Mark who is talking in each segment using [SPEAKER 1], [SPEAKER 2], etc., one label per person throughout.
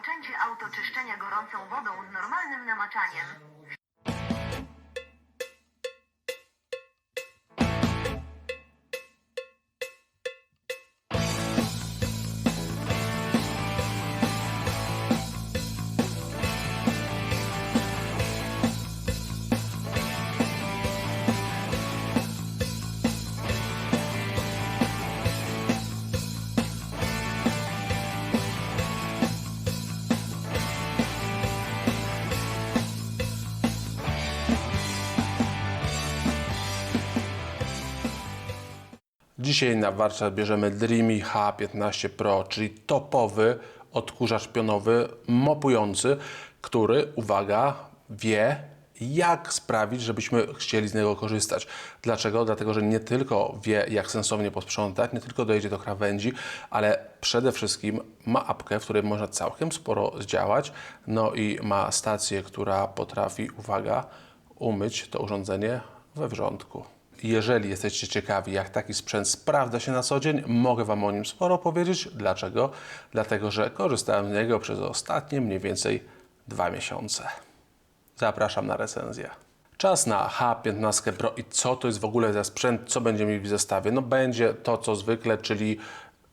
[SPEAKER 1] rozpoczęcie autoczyszczenia gorącą wodą z normalnym namaczaniem.
[SPEAKER 2] Dzisiaj na warsztat bierzemy Dreamy H15 Pro, czyli topowy odkurzacz pionowy, mopujący, który, uwaga, wie jak sprawić, żebyśmy chcieli z niego korzystać. Dlaczego? Dlatego, że nie tylko wie jak sensownie posprzątać, nie tylko dojedzie do krawędzi, ale przede wszystkim ma apkę, w której można całkiem sporo zdziałać, no i ma stację, która potrafi, uwaga, umyć to urządzenie we wrzątku. Jeżeli jesteście ciekawi, jak taki sprzęt sprawdza się na co dzień, mogę Wam o nim sporo powiedzieć. Dlaczego? Dlatego, że korzystałem z niego przez ostatnie mniej więcej dwa miesiące. Zapraszam na recenzję. Czas na H15 Pro i co to jest w ogóle za sprzęt, co będziemy mieli w zestawie? No będzie to co zwykle, czyli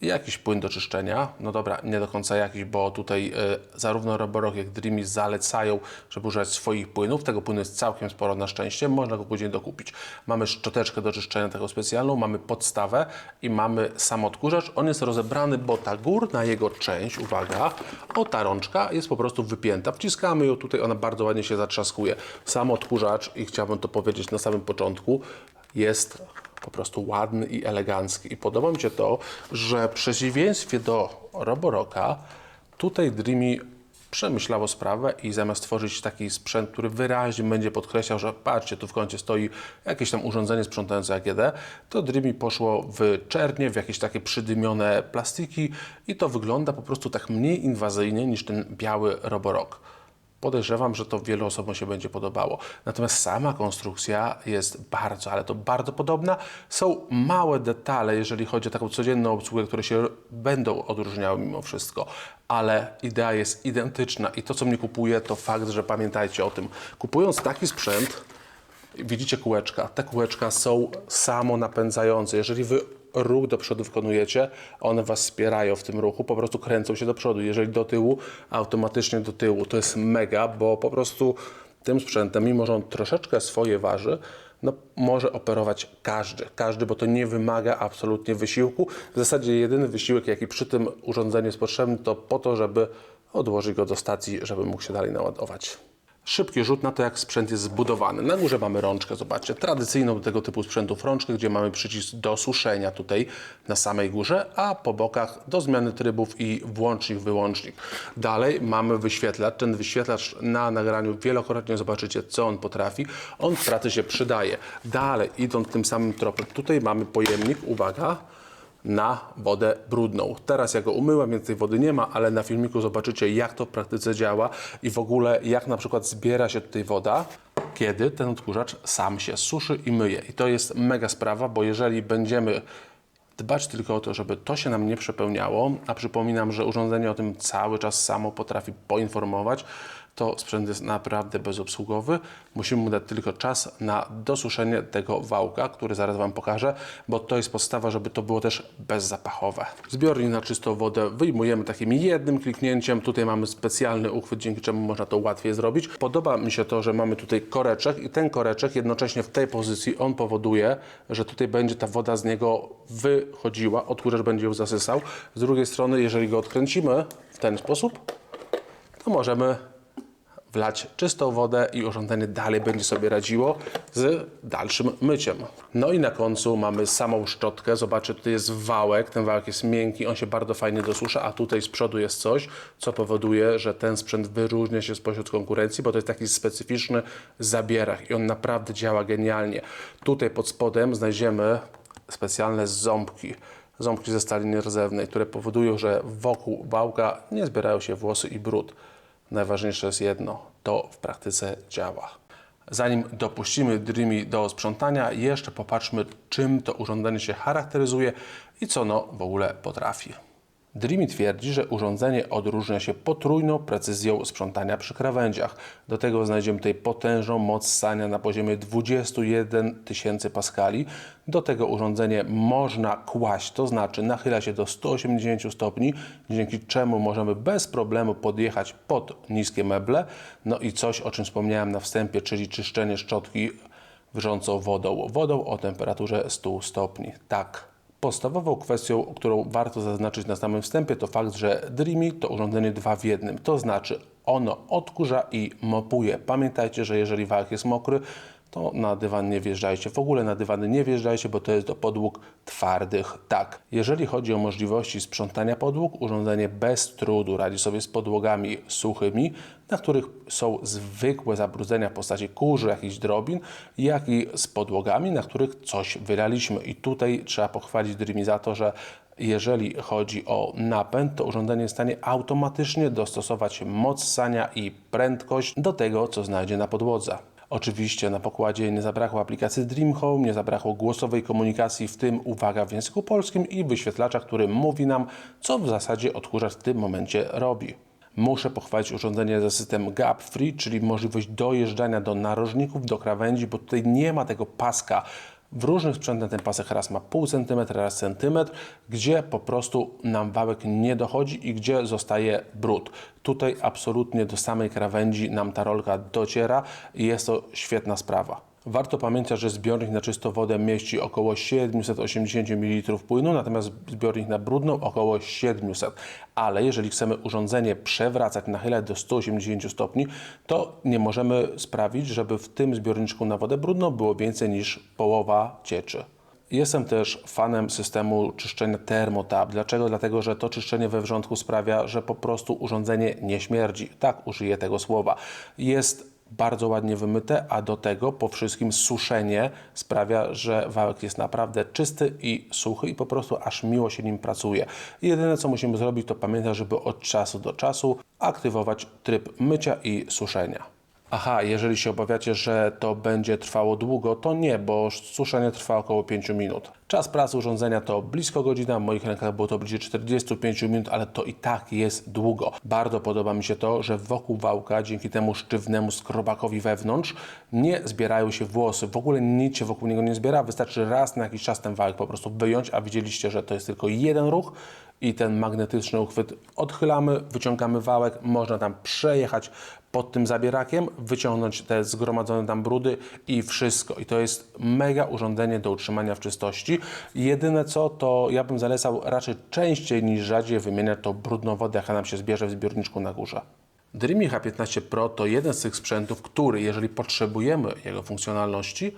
[SPEAKER 2] jakiś płyn do czyszczenia. No dobra, nie do końca jakiś, bo tutaj e, zarówno Roborock jak Dreamy zalecają, żeby używać swoich płynów. Tego płynu jest całkiem sporo na szczęście, można go później dokupić. Mamy szczoteczkę do czyszczenia tego specjalną, mamy podstawę i mamy sam odkurzacz. On jest rozebrany, bo ta górna jego część, uwaga, o ta rączka jest po prostu wypięta. Wciskamy ją tutaj, ona bardzo ładnie się zatrzaskuje. Sam odkurzacz, i chciałbym to powiedzieć na samym początku, jest po prostu ładny i elegancki. I podoba mi się to, że w przeciwieństwie do Roborocka, tutaj Dreamy przemyślało sprawę i zamiast tworzyć taki sprzęt, który wyraźnie będzie podkreślał, że patrzcie, tu w kącie stoi jakieś tam urządzenie sprzątające AGD, to Dreamy poszło w czernie, w jakieś takie przydymione plastiki i to wygląda po prostu tak mniej inwazyjnie niż ten biały Roborock. Podejrzewam, że to wielu osobom się będzie podobało. Natomiast sama konstrukcja jest bardzo, ale to bardzo podobna. Są małe detale, jeżeli chodzi o taką codzienną obsługę, które się będą odróżniały mimo wszystko, ale idea jest identyczna i to, co mnie kupuje, to fakt, że pamiętajcie o tym. Kupując taki sprzęt, widzicie kółeczka. Te kółeczka są samonapędzające. Jeżeli wy ruch do przodu wykonujecie, one was wspierają w tym ruchu, po prostu kręcą się do przodu. Jeżeli do tyłu, automatycznie do tyłu. To jest mega, bo po prostu tym sprzętem, mimo że on troszeczkę swoje waży, no, może operować każdy, każdy, bo to nie wymaga absolutnie wysiłku. W zasadzie jedyny wysiłek, jaki przy tym urządzeniu jest potrzebny, to po to, żeby odłożyć go do stacji, żeby mógł się dalej naładować. Szybki rzut na to, jak sprzęt jest zbudowany. Na górze mamy rączkę, zobaczcie, tradycyjną do tego typu sprzętów rączkę, gdzie mamy przycisk do suszenia tutaj na samej górze, a po bokach do zmiany trybów i włącznik, wyłącznik. Dalej mamy wyświetlacz. Ten wyświetlacz na nagraniu wielokrotnie zobaczycie, co on potrafi. On w pracy się przydaje. Dalej, idąc tym samym tropem, tutaj mamy pojemnik, uwaga, na wodę brudną. Teraz ja go umyłem, więc tej wody nie ma, ale na filmiku zobaczycie, jak to w praktyce działa i w ogóle jak na przykład zbiera się tutaj woda, kiedy ten odkurzacz sam się suszy i myje. I to jest mega sprawa, bo jeżeli będziemy dbać tylko o to, żeby to się nam nie przepełniało, a przypominam, że urządzenie o tym cały czas samo potrafi poinformować, to sprzęt jest naprawdę bezobsługowy. Musimy mu dać tylko czas na dosuszenie tego wałka, który zaraz Wam pokażę, bo to jest podstawa, żeby to było też bezzapachowe. Zbiornik na czystą wodę wyjmujemy takim jednym kliknięciem. Tutaj mamy specjalny uchwyt, dzięki czemu można to łatwiej zrobić. Podoba mi się to, że mamy tutaj koreczek i ten koreczek jednocześnie w tej pozycji on powoduje, że tutaj będzie ta woda z niego wychodziła, odkurzacz będzie ją zasysał. Z drugiej strony, jeżeli go odkręcimy w ten sposób, to możemy wlać czystą wodę i urządzenie dalej będzie sobie radziło z dalszym myciem. No i na końcu mamy samą szczotkę. Zobaczcie, tutaj jest wałek. Ten wałek jest miękki, on się bardzo fajnie dosusza, a tutaj z przodu jest coś, co powoduje, że ten sprzęt wyróżnia się spośród konkurencji, bo to jest taki specyficzny zabierach i on naprawdę działa genialnie. Tutaj pod spodem znajdziemy specjalne ząbki. Ząbki ze stali nierdzewnej, które powodują, że wokół wałka nie zbierają się włosy i brud. Najważniejsze jest jedno, to w praktyce działa. Zanim dopuścimy Dreamy do sprzątania, jeszcze popatrzmy, czym to urządzenie się charakteryzuje i co ono w ogóle potrafi. Dreamy twierdzi, że urządzenie odróżnia się potrójną precyzją sprzątania przy krawędziach. Do tego znajdziemy tutaj potężną moc ssania na poziomie 21 tysięcy paskali. Do tego urządzenie można kłaść, to znaczy nachyla się do 180 stopni, dzięki czemu możemy bez problemu podjechać pod niskie meble. No i coś, o czym wspomniałem na wstępie, czyli czyszczenie szczotki wrzącą wodą. Wodą o temperaturze 100 stopni. Tak. Podstawową kwestią, którą warto zaznaczyć na samym wstępie, to fakt, że Dreamy to urządzenie dwa w jednym. To znaczy ono odkurza i mopuje. Pamiętajcie, że jeżeli wałek jest mokry, to na dywan nie wjeżdżajcie. W ogóle na dywany nie wjeżdżajcie, bo to jest do podłóg twardych. Tak, jeżeli chodzi o możliwości sprzątania podłóg, urządzenie bez trudu radzi sobie z podłogami suchymi, na których są zwykłe zabrudzenia w postaci kurzu, jakichś drobin, jak i z podłogami, na których coś wylaliśmy. I tutaj trzeba pochwalić Dreamy za to, że jeżeli chodzi o napęd, to urządzenie jest w stanie automatycznie dostosować moc ssania i prędkość do tego, co znajdzie na podłodze. Oczywiście na pokładzie nie zabrakło aplikacji Dream Home, nie zabrakło głosowej komunikacji, w tym uwaga w języku polskim i wyświetlacza, który mówi nam, co w zasadzie odkurzacz w tym momencie robi. Muszę pochwalić urządzenie ze systemem gap free, czyli możliwość dojeżdżania do narożników, do krawędzi, bo tutaj nie ma tego paska. W różnych sprzętach ten pasek raz ma pół centymetra, raz centymetr, gdzie po prostu nam wałek nie dochodzi i gdzie zostaje brud. Tutaj absolutnie do samej krawędzi nam ta rolka dociera i jest to świetna sprawa. Warto pamiętać, że zbiornik na czystą wodę mieści około 780 ml płynu, natomiast zbiornik na brudną około 700. Ale jeżeli chcemy urządzenie przewracać, nachylać do 180 stopni, to nie możemy sprawić, żeby w tym zbiorniczku na wodę brudną było więcej niż połowa cieczy. Jestem też fanem systemu czyszczenia Thermotab. Dlaczego? Dlatego, że to czyszczenie we wrzątku sprawia, że po prostu urządzenie nie śmierdzi. Tak użyję tego słowa. Jest bardzo ładnie wymyte, a do tego po wszystkim suszenie sprawia, że wałek jest naprawdę czysty i suchy i po prostu aż miło się nim pracuje. Jedyne co musimy zrobić to pamiętać, żeby od czasu do czasu aktywować tryb mycia i suszenia. Aha, jeżeli się obawiacie, że to będzie trwało długo, to nie, bo suszenie trwa około 5 minut. Czas pracy urządzenia to blisko godzina, w moich rękach było to bliżej 45 minut, ale to i tak jest długo. Bardzo podoba mi się to, że wokół wałka, dzięki temu sztywnemu skrobakowi wewnątrz, nie zbierają się włosy. W ogóle nic się wokół niego nie zbiera, wystarczy raz na jakiś czas ten wałek po prostu wyjąć, a widzieliście, że to jest tylko jeden ruch i ten magnetyczny uchwyt odchylamy, wyciągamy wałek, można tam przejechać pod tym zabierakiem, wyciągnąć te zgromadzone tam brudy i wszystko. I to jest mega urządzenie do utrzymania w czystości. Jedyne co, to ja bym zalecał raczej częściej niż rzadziej wymieniać tą brudną wodę, jaka nam się zbierze w zbiorniczku na górze. Dreamy H15 Pro to jeden z tych sprzętów, który, jeżeli potrzebujemy jego funkcjonalności,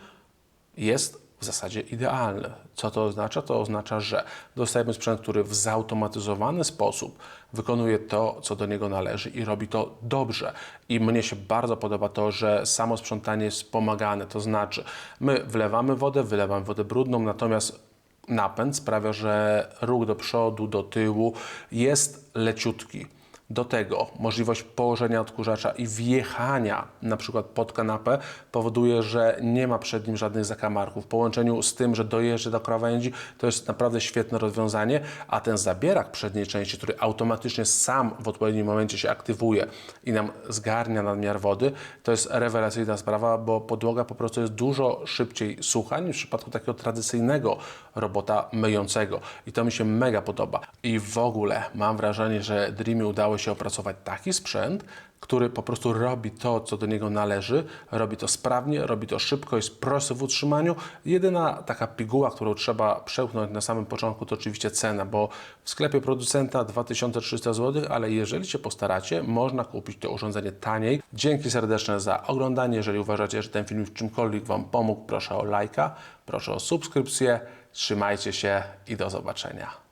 [SPEAKER 2] jest w zasadzie idealny. Co to oznacza? To oznacza, że dostajemy sprzęt, który w zautomatyzowany sposób wykonuje to, co do niego należy i robi to dobrze. I mnie się bardzo podoba to, że samo sprzątanie jest wspomagane. To znaczy, my wlewamy wodę, wylewamy wodę brudną, natomiast napęd sprawia, że ruch do przodu, do tyłu jest leciutki. Do tego możliwość położenia odkurzacza i wjechania na przykład pod kanapę powoduje, że nie ma przed nim żadnych zakamarków. W połączeniu z tym, że dojeżdża do krawędzi, to jest naprawdę świetne rozwiązanie, a ten zabierak przedniej części, który automatycznie sam w odpowiednim momencie się aktywuje i nam zgarnia nadmiar wody, to jest rewelacyjna sprawa, bo podłoga po prostu jest dużo szybciej sucha niż w przypadku takiego tradycyjnego robota myjącego. I to mi się mega podoba. I w ogóle mam wrażenie, że Dreamy udało się opracować taki sprzęt, który po prostu robi to, co do niego należy, robi to sprawnie, robi to szybko, jest prosty w utrzymaniu. Jedyna taka piguła, którą trzeba przełknąć na samym początku, to oczywiście cena, bo w sklepie producenta 2300 zł, ale jeżeli się postaracie, można kupić to urządzenie taniej. Dzięki serdeczne za oglądanie. Jeżeli uważacie, że ten film w czymkolwiek Wam pomógł, proszę o lajka, proszę o subskrypcję. Trzymajcie się i do zobaczenia.